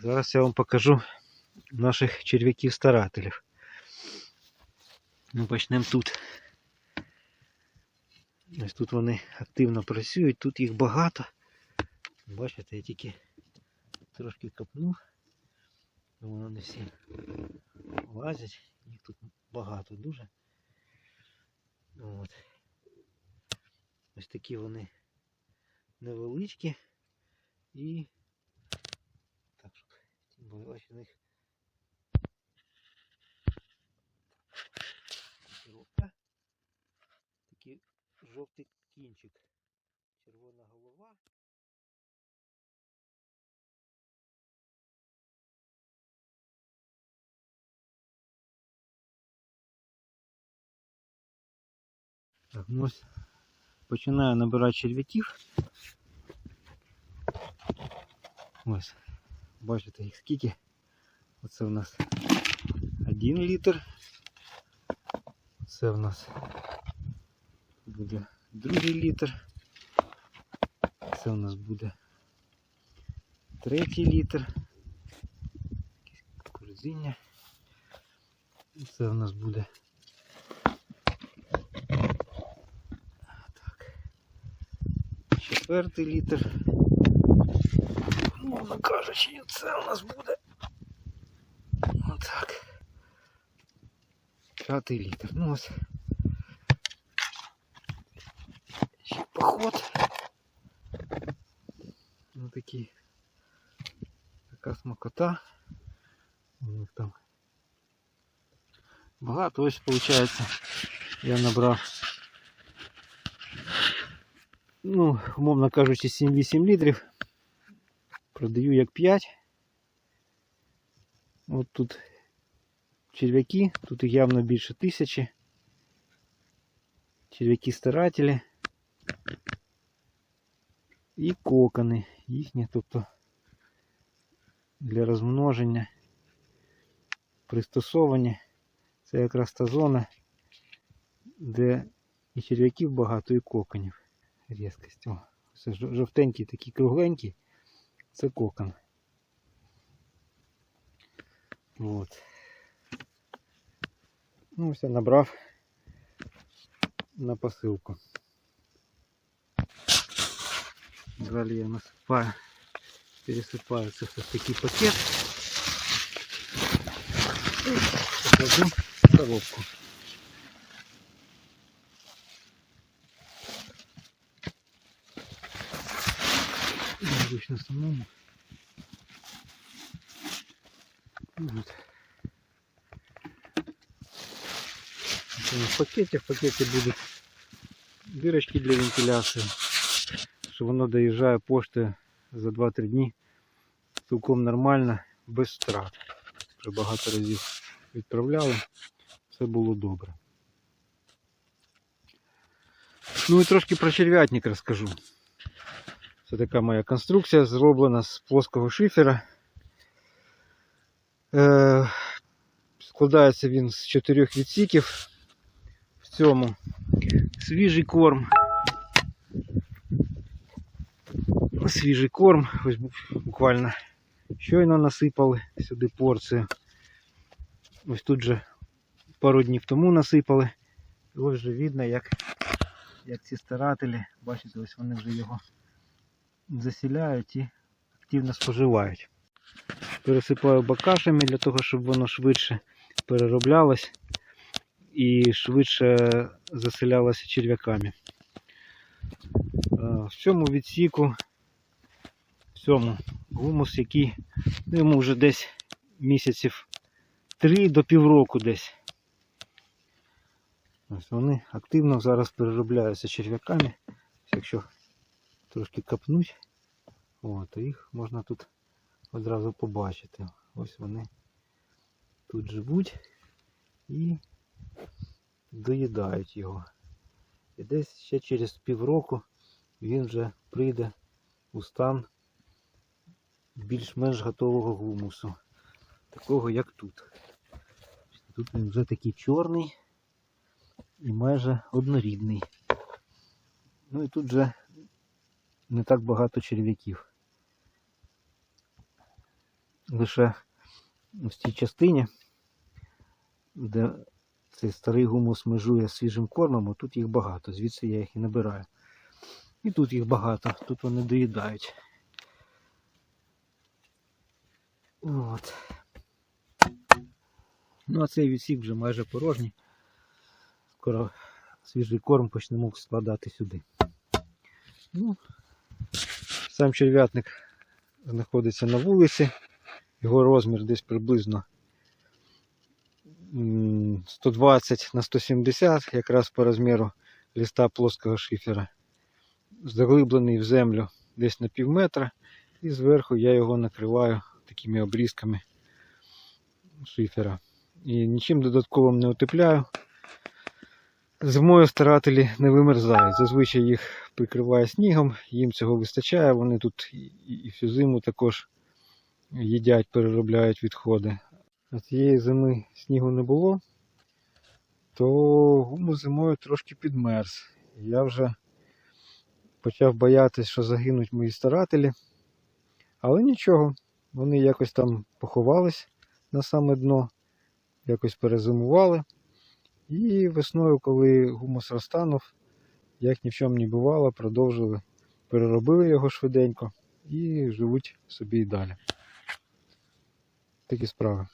Зараз я вам покажу наших черв'яків-старателів. Ну, почнемо тут. Ось тут вони активно працюють, тут їх багато. Бачите, я тільки трошки копнув. Ну, Вони всі лазять, їх тут багато дуже. От. Ось такі вони невеличкі і бачите, у них. Такий жовтий кінчик, червона голова. Так, ну ось починаю набирати черв'яків. Ось, бачите їх скільки. Оце у нас 1 літр. Це у нас буде другий літр. Це у нас буде третій літр. Якісь корзиння. Це у нас буде так. Четвертий літр. Мовно кажучи, це у нас буде. Отак. П'ятий літр. Ну ось. Ще поход. Ну такий. Така смакота. У них там. Багато ось виходить. Я набрав. Ну, умовно кажучи, 7-8 літрів. Продаю як 5. От тут черв'яки, тут їх явно більше тисячі. Черв'яки старателі. І кокони їхні, тобто для розмноження пристосовані. Це якраз та зона, де і черв'яків багато, і коконів. Різкість. Це жовтенький, такий кругленький. Це кокон. От. Ну, я набрав на посилку. Далі я насипаю, пересипаю це все в такий пакет. І покладу коробку. Необычно самому. Вот. Это в пакете, в пакете будут дырочки для вентиляции, що воно доїжджає поштою за 2-3 дні цілком нормально, без втрат. Вже багато разів відправляли, все було добре. Ну і трошки про черв'ятник розкажу. Це така моя конструкція, зроблена з плоского шифера. Е, складається він з чотирьох відсіків. В цьому свіжий корм. Свіжий корм. Ось буквально щойно насипали сюди порцію. Ось тут же пару днів тому насипали. І ось вже видно, як, як ці старателі, бачите, ось вони вже його засіляють і активно споживають. Пересипаю бакашами для того, щоб воно швидше перероблялось і швидше заселялося черв'яками. Е, В цьому відсіку, в цьому гумус, який ну, йому вже десь місяців 3 до півроку десь. Ось вони активно зараз переробляються черв'яками. Якщо трошки капнуть, о, то їх можна тут одразу побачити. Ось вони тут живуть і доїдають його. І десь ще через півроку він вже прийде у стан більш-менш готового гумусу. Такого як тут. Тут він вже такий чорний і майже однорідний. Ну і тут вже не так багато черв'яків. лише в цій частині, де цей старий гумус межує свіжим кормом, тут їх багато, звідси я їх і набираю. І тут їх багато, тут вони доїдають. От. Ну, а цей відсік вже майже порожній. Скоро свіжий корм почнемо складати сюди. Ну, сам черв'ятник знаходиться на вулиці. Його розмір десь приблизно 120 на 170, якраз по розміру листа плоского шифера. Заглиблений в землю десь на пів метра, і зверху я його накриваю такими обрізками шифера. І нічим додатковим не утепляю. Зимою старателі не вимерзають. Зазвичай їх прикриває снігом, їм цього вистачає. Вони тут і, всю зиму також їдять, переробляють відходи. А цієї зими снігу не було, то гумус зимою трошки підмерз. Я вже почав боятися, що загинуть мої старателі. Але нічого, вони якось там поховались на саме дно, якось перезимували. І весною, коли гумус розтанув, як ні в чому не бувало, продовжили, переробили його швиденько і живуть собі і далі. Такі справи.